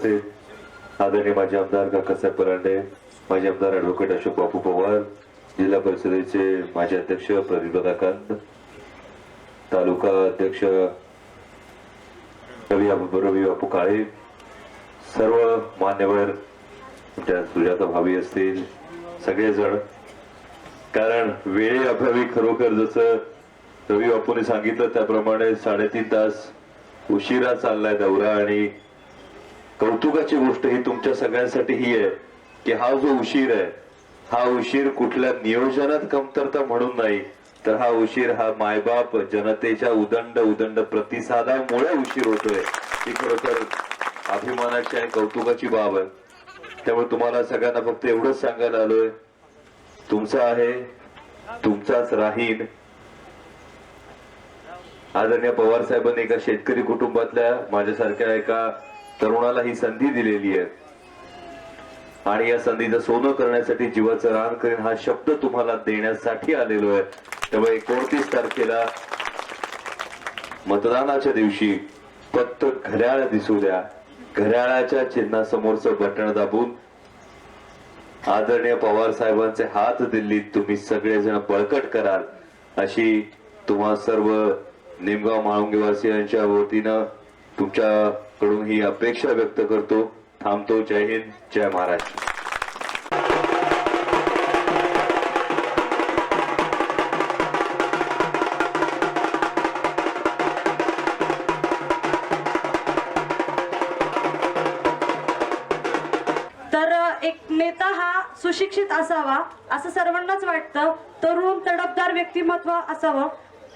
उपस्थित आदरणीय माजी आमदार काकासाहेब परांडे माजी आमदार ऍडव्होकेट अशोक बापू पवार जिल्हा परिषदेचे माजी अध्यक्ष प्रदीप दादाकांत तालुका अध्यक्ष रवी रवी बापू काळे सर्व मान्यवर त्या सुजाता भावी असतील सगळेजण. कारण वेळे अभावी खरोखर जसं रवी बापूने सांगितलं त्याप्रमाणे साडेतीन तास उशिरा चाललाय दौरा आणि कौतुकाची गोष्ट ही तुमच्या सगळ्यांसाठी ही आहे की हा जो उशीर आहे हा उशीर कुठल्या नियोजनात कमतरता म्हणून नाही तर हा उशीर हा मायबाप जनतेच्या उदंड उदंड प्रतिसादामुळे उशीर होतोय. ही खरोखर अभिमानाची आणि कौतुकाची बाब आहे. त्यामुळे तुम्हाला सगळ्यांना फक्त एवढंच सांगायला आलोय तुमचा आहे तुमचाच राहीन. आदरणीय पवार साहेबांनी एका शेतकरी कुटुंबातल्या माझ्यासारख्या एका तरुणाला ही संधी दिलेली आहे. आणि या संधीचं सोनं करण्यासाठी जीवाचं रान करेन हा शब्द तुम्हाला देण्यासाठी आलेलो आहे. त्यामुळे एकोणतीस तारखेला मतदानाच्या दिवशी फक्त घड्याळ दिसू द्या. घड्याळाच्या चिन्हासमोरचं बटण दाबून आदरणीय पवार साहेबांचे हात दिल्लीत तुम्ही सगळेजण बळकट कराल अशी तुम्हा सर्व निमगाव माळुंगेवासियांच्या वतीनं कडून ही अपेक्षा व्यक्त करतो. थांबतो. जय हिंद. जय महाराष्ट्र. तर एक नेता हा सुशिक्षित असावा असं सर्वांनाच वाटतं. तरुण तडफदार व्यक्तिमत्व असावं.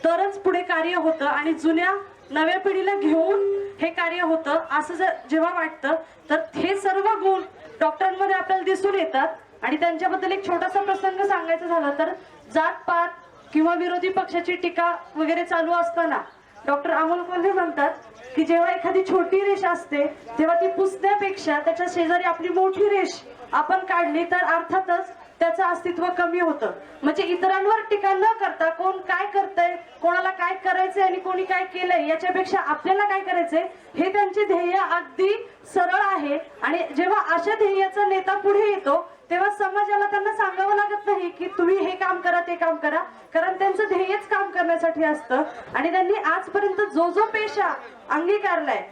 तरच पुढे कार्य होतं. आणि जुन्या नव्या पिढीला घेऊन हे कार्य होतं. असं जर जेव्हा वाटतं तर हे सर्व गुण डॉक्टरांमध्ये आपल्याला दिसून येतात. आणि त्यांच्याबद्दल एक छोटासा प्रसंग सांगायचा झाला तर जात पात किंवा विरोधी पक्षाची टीका वगैरे चालू असताना डॉक्टर अमोल कोल्हे म्हणतात की जेव्हा एखादी छोटी रेष असते तेव्हा ती पुसण्यापेक्षा त्याच्या शेजारी आपली मोठी रेष आपण काढली तर अर्थातच त्याचं अस्तित्व कमी होतं. म्हणजे इतरांवर टीका न करता कोण काय करतंय कोणाला काय करायचंय आणि कोणी काय केलंय याच्यापेक्षा आपल्याला काय करायचंय हे त्यांचे ध्येय अगदी सरळ आहे. आणि जेव्हा अशा ध्येयाचा नेता पुढे येतो तेव्हा समाजाला त्यांना सांगावं लागत नाही की तुम्ही हे काम करा ते काम करा. कारण त्यांचं ध्येयच काम करण्यासाठी असतं. आणि त्यांनी आजपर्यंत जो जो पेशा अंगीकारलाय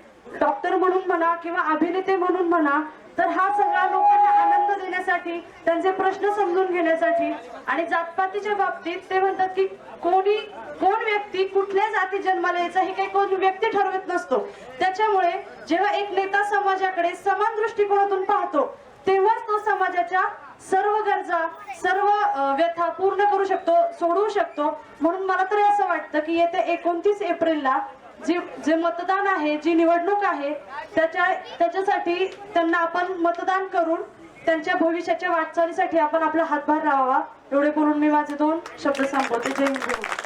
डॉक्टर म्हणून म्हणा किंवा अभिनेते म्हणून म्हणा तर हा सगळा लोकांना आनंद देण्यासाठी त्यांचे प्रश्न समजून घेण्यासाठी आणि जातपातीच्या बाबतीत ते म्हणतात की कोणी कोण व्यक्ती कुठल्या जाती जन्माला यायचा हे काही कोण व्यक्ती ठरवत नसतो. त्याच्यामुळे जेव्हा एक नेता समाजाकडे समान दृष्टिकोनातून पाहतो तेव्हाच तो समाजाच्या सर्व गरजा सर्व व्यथा पूर्ण करू शकतो सोडवू शकतो. म्हणून मला तरी असं वाटतं की येत्या एकोणतीस एप्रिलला जी जे मतदान आहे जी निवडणूक आहे त्याच्या त्याच्यासाठी त्यांना आपण मतदान करून त्यांच्या भविष्याच्या वाटचालीसाठी आपण आपला हातभार लावावा एवढे बोलून मी माझे दोन शब्द संपवते. जय हिंद.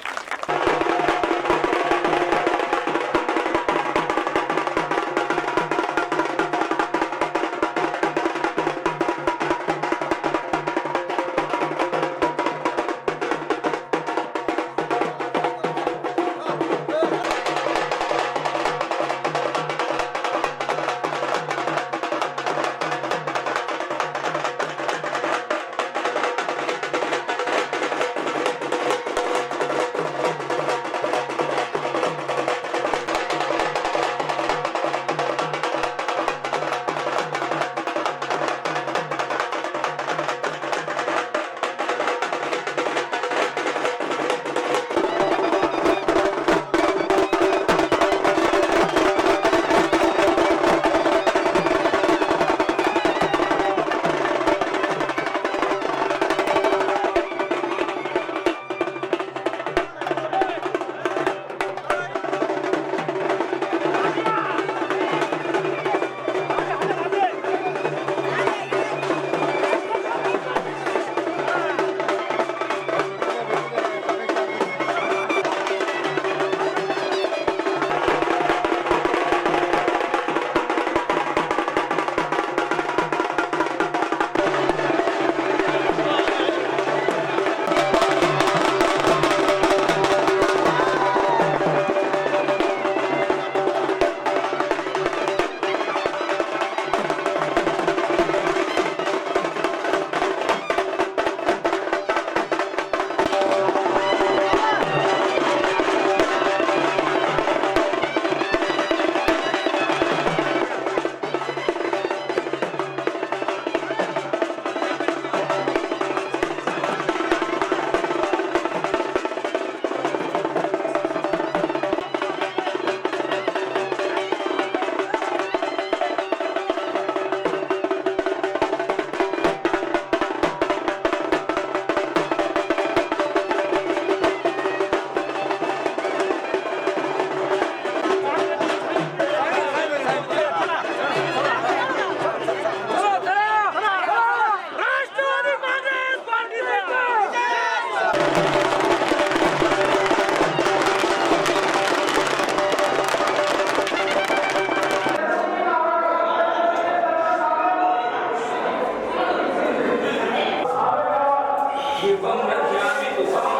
ఇవ్వం వ్యామి ఉపమ